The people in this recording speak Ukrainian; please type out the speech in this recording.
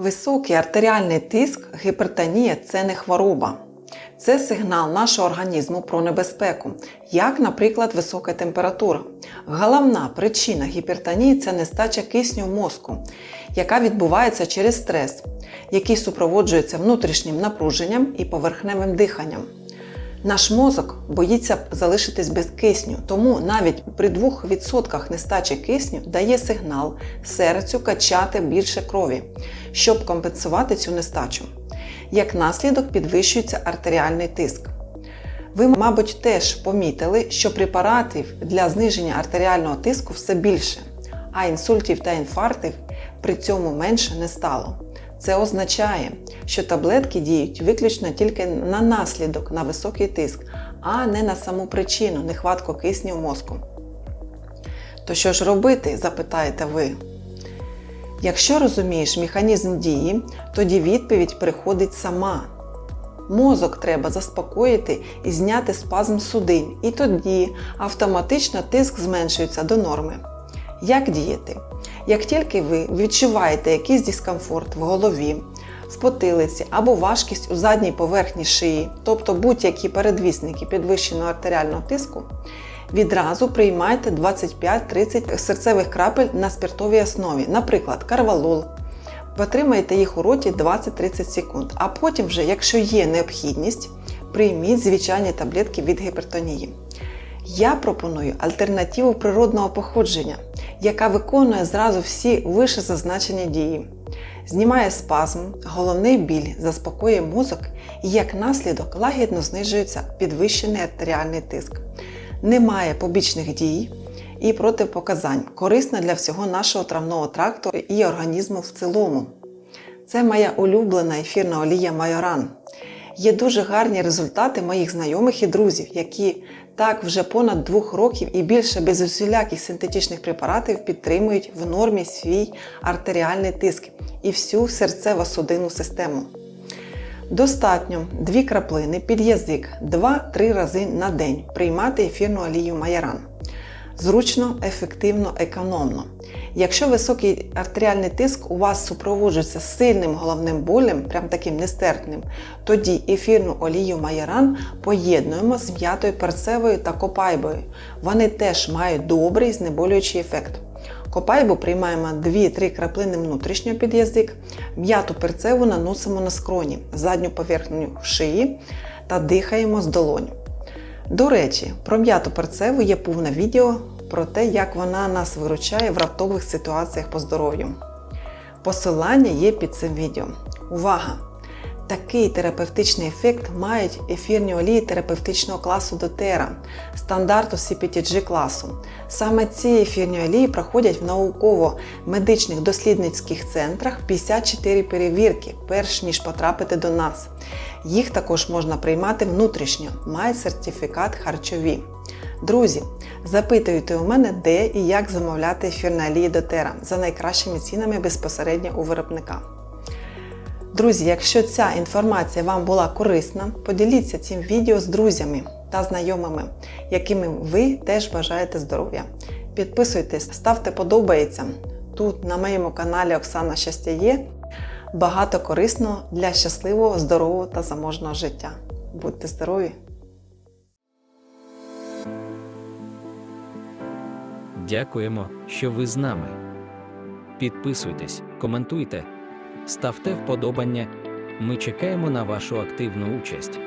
Високий артеріальний тиск, гіпертонія це не хвороба. Це сигнал нашого організму про небезпеку, як, наприклад, висока температура. Головна причина гіпертонії це нестача кисню в мозку, яка відбувається через стрес, який супроводжується внутрішнім напруженням і поверхневим диханням. Наш мозок боїться залишитись без кисню, тому навіть при 2% нестачі кисню дає сигнал серцю качати більше крові, щоб компенсувати цю нестачу. Як наслідок підвищується артеріальний тиск. Ви, мабуть, теж помітили, що препаратів для зниження артеріального тиску все більше, а інсультів та інфарктів при цьому менше не стало. Це означає, що таблетки діють виключно тільки на наслідок на високий тиск, а не на саму причину нехватку кисню мозку. То що ж робити, запитаєте ви? Якщо розумієш механізм дії, тоді відповідь приходить сама. Мозок треба заспокоїти і зняти спазм судин, і тоді автоматично тиск зменшується до норми. Як діяти? Як тільки ви відчуваєте якийсь дискомфорт в голові, в потилиці або важкість у задній поверхні шиї, тобто будь-які передвісники підвищеного артеріального тиску, відразу приймайте 25-30 серцевих крапель на спиртовій основі, наприклад, карвалол. Потримайте їх у роті 20-30 секунд, а потім, вже, якщо є необхідність, прийміть звичайні таблетки від гіпертонії. Я пропоную альтернативу природного походження, яка виконує зразу всі вище зазначені дії. Знімає спазм, головний біль, заспокоює мозок і як наслідок лагідно знижується підвищений артеріальний тиск. Немає побічних дій і протипоказань, корисна для всього нашого травного тракту і організму в цілому. Це моя улюблена ефірна олія Майоран. Є дуже гарні результати моїх знайомих і друзів, які так вже понад двох років і більше без усіляких синтетичних препаратів підтримують в нормі свій артеріальний тиск і всю серцево-судинну систему. Достатньо 2 краплини під язик 2-3 рази на день приймати ефірну олію Майоран. Зручно, ефективно, економно. Якщо високий артеріальний тиск у вас супроводжується сильним головним болем, прям таким нестерпним, тоді ефірну олію Майоран поєднуємо з м'ятою перцевою та копайбою. Вони теж мають добрий знеболюючий ефект. Копайбу приймаємо 2-3 краплини внутрішньо під язик, м'яту перцеву наносимо на скроні, задню поверхню шиї та дихаємо з долонь. До речі, про м'яту перцеву є повне відео про те, як вона нас виручає в раптових ситуаціях по здоров'ю. Посилання є під цим відео. Увага! Такий терапевтичний ефект мають ефірні олії терапевтичного класу дотера, стандарту CPTG класу. Саме ці ефірні олії проходять в науково-медичних дослідницьких центрах 54 перевірки, перш ніж потрапити до нас. Їх також можна приймати внутрішньо, мають сертифікат харчові. Друзі, запитуйте у мене, де і як замовляти ефірні олії дотера за найкращими цінами безпосередньо у виробника. Друзі, якщо ця інформація вам була корисна, поділіться цим відео з друзями та знайомими, якими ви теж бажаєте здоров'я. Підписуйтесь, ставте подобається. Тут на моєму каналі Оксана Щастя є багато корисного для щасливого, здорового та заможного життя. Будьте здорові! Дякуємо, що ви з нами. Підписуйтесь, коментуйте, ставте вподобання. Ми чекаємо на вашу активну участь.